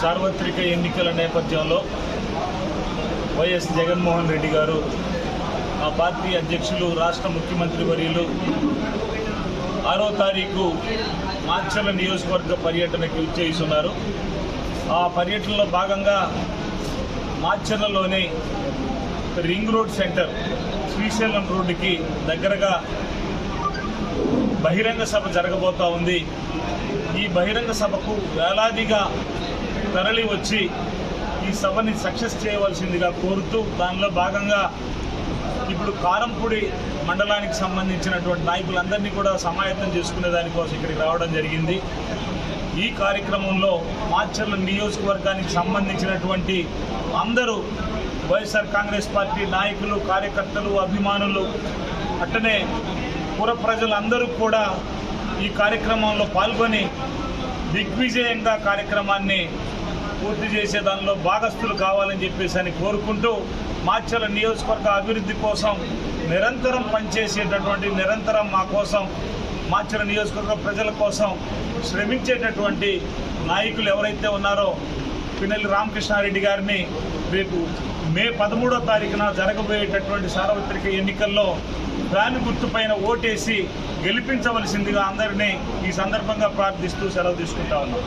సార్వత్రిక ఎన్నికల నేపథ్యంలో వైఎస్ జగన్మోహన్ రెడ్డి గారు ఆ పార్టీ అధ్యక్షులు రాష్ట్ర ముఖ్యమంత్రి వర్యులు ఆరో తారీఖు మాచర్ల నియోజకవర్గ పర్యటనకి విచ్చేస్తున్నారు ఆ పర్యటనలో భాగంగా మాచర్లలోని రింగ్ రోడ్ సెంటర్ శ్రీశైలం రోడ్డుకి దగ్గరగా బహిరంగ సభ జరగబోతా ఉంది. ఈ బహిరంగ సభకు వేలాదిగా తరలి వచ్చి ఈ సభని సక్సెస్ చేయవలసిందిగా కోరుతూ దానిలో భాగంగా ఇప్పుడు కారంపూడి మండలానికి సంబంధించినటువంటి నాయకులందరినీ కూడా సమాయత్తం చేసుకునే దానికోసం ఇక్కడికి రావడం జరిగింది. ఈ కార్యక్రమంలో మాచర్ల నియోజకవర్గానికి సంబంధించినటువంటి అందరూ వైఎస్ఆర్ కాంగ్రెస్ పార్టీ నాయకులు కార్యకర్తలు అభిమానులు అట్టనే పుర ప్రజలందరూ కూడా ఈ కార్యక్రమంలో పాల్గొని దిగ్విజయంగా కార్యక్రమాన్ని పూర్తి చేసే దానిలో భాగస్థులు కావాలని చెప్పేసి అని కోరుకుంటూ మాచర్ల నియోజకవర్గ అభివృద్ధి కోసం నిరంతరం పనిచేసేటటువంటి నిరంతరం మా కోసం మాచర్ల నియోజకవర్గ ప్రజల కోసం శ్రమించేటటువంటి నాయకులు ఎవరైతే ఉన్నారో పిన్నెల్లి రామకృష్ణారెడ్డి గారిని రేపు మే పదమూడో తారీఖున జరగబోయేటటువంటి సార్వత్రిక ఎన్నికల్లో దాని గుర్తుపైన ఓటేసి గెలిపించవలసిందిగా అందరినీ ఈ సందర్భంగా ప్రార్థిస్తూ సెలవు తీసుకుంటా ఉన్నాం.